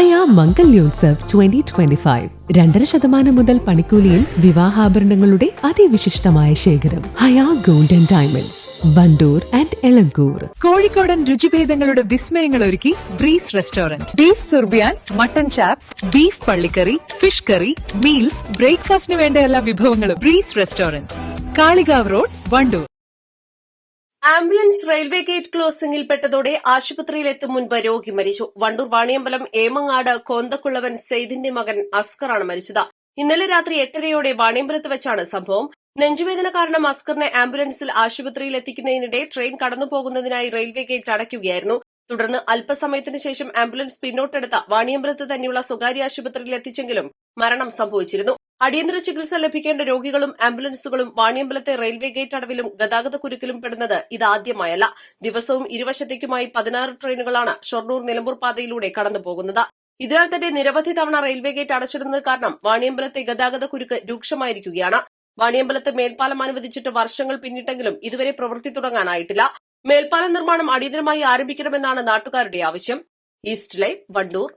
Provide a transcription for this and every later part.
Haya Mangalyotsav twenty twenty five രണ്ടര ശതമാനം മുതൽ പണിക്കൂലിയിൽ വിവാഹാഭരണങ്ങളുടെ അതിവിശിഷ്ടമായ ശേഖരം. Haya golden diamonds Wandoor and Elankur. കോഴിക്കോടൻ രുചിഭേദങ്ങളുടെ വിസ്മയങ്ങൾ ഒരുക്കി breeze restaurant. Beef surbiyan mutton chops beef പള്ളിക്കറി fish curry meals ബ്രേക്ക്ഫാസ്റ്റിന് വേണ്ട എല്ലാ വിഭവങ്ങളും breeze restaurant. Kalikavu road Wandoor. Ambulance railway gate ക്ലോസിംഗിൽ പെട്ടതോടെ ആശുപത്രിയിലെത്തും മുൻപ് രോഗി മരിച്ചു. വണ്ടൂർ വാണിയമ്പലം ഏമങ്ങാട് കോന്തക്കുള്ളവൻ സെയ്ദിന്റെ മകൻ അസ്കറാണ് മരിച്ചത്. ഇന്നലെ രാത്രി എട്ടരയോടെ വാണിയമ്പലത്ത് വെച്ചാണ് സംഭവം. നെഞ്ചുവേദന കാരണം അസ്കറിനെ ആംബുലൻസിൽ ആശുപത്രിയിൽ എത്തിക്കുന്നതിനിടെ ട്രെയിൻ കടന്നുപോകുന്നതിനായി റെയിൽവേ ഗേറ്റ് അടയ്ക്കുകയായിരുന്നു. തുടർന്ന് അല്പസമയത്തിന് ശേഷം ആംബുലൻസ് പിന്നോട്ടെടുത്ത വാണിയമ്പലത്ത് തന്നെയുള്ള സ്വകാര്യ ആശുപത്രിയിൽ എത്തിച്ചെങ്കിലും മരണം സംഭവിച്ചിരുന്നു. അടിയന്തര ചികിത്സ ലഭിക്കേണ്ട രോഗികളും ആംബുലൻസുകളും വാണിയമ്പലത്തെ റെയിൽവേ ഗേറ്റ് അടവിലും ഗതാഗത കുരുക്കിലും പെടുന്നത് ഇതാദ്യമായല്ല. ദിവസവും ഇരുവശത്തേക്കുമായി പതിനാറ് ട്രെയിനുകളാണ് ഷൊർണൂർ നിലമ്പൂർ പാതയിലൂടെ കടന്നുപോകുന്നത്. ഇതിനാൽ തന്നെ നിരവധി തവണ റെയിൽവേ ഗേറ്റ് അടച്ചിടുന്നത് കാരണം വാണിയമ്പലത്തെ ഗതാഗത കുരുക്ക് രൂക്ഷമായിരിക്കുകയാണ്. വാണിയമ്പലത്ത് മേൽപ്പാലം അനുവദിച്ചിട്ട് വർഷങ്ങൾ പിന്നിട്ടെങ്കിലും ഇതുവരെ പ്രവൃത്തി തുടങ്ങാനായിട്ടില്ല. മേൽപ്പാലം നിർമ്മാണം അടിയന്തരമായി ആരംഭിക്കണമെന്നാണ് നാട്ടുകാരുടെ ആവശ്യം. East live Wandoor.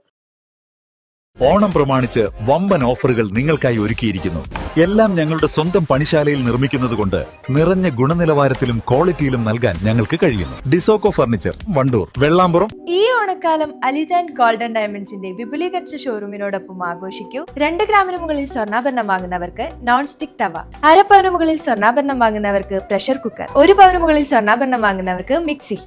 ഓണം പ്രമാണിച്ച് വമ്പൻ ഓഫറുകൾ നിങ്ങൾക്കായി ഒരുക്കിയിരിക്കുന്നു. എല്ലാം ഞങ്ങളുടെ സ്വന്തം പണിശാലയിൽ നിർമ്മിക്കുന്നതുകൊണ്ട് നിറഞ്ഞ ഗുണനിലവാരത്തിലും ക്വാളിറ്റിയിലും നൽകാൻ ഞങ്ങൾക്ക് കഴിയുന്നു. ഡിസോക്കോ ഫർണിച്ചർ വണ്ടൂർ വെള്ളാമ്പുറം. ഈ ഓണക്കാലം അലിജാൻ ഗോൾഡൻ ഡയമണ്ട്സിന്റെ വിപുലീകരിച്ച ഷോറൂമിനോടൊപ്പം ആഘോഷിക്കൂ. രണ്ട് ഗ്രാമിന് മുകളിൽ സ്വർണാഭരണം വാങ്ങുന്നവർക്ക് നോൺ സ്റ്റിക് തവ അര പവന് മുകളിൽ സ്വർണാഭരണം വാങ്ങുന്നവർക്ക് പ്രഷർ കുക്കർ ഒരു പവന് മുകളിൽ സ്വർണാഭരണം വാങ്ങുന്നവർക്ക് മിക്സി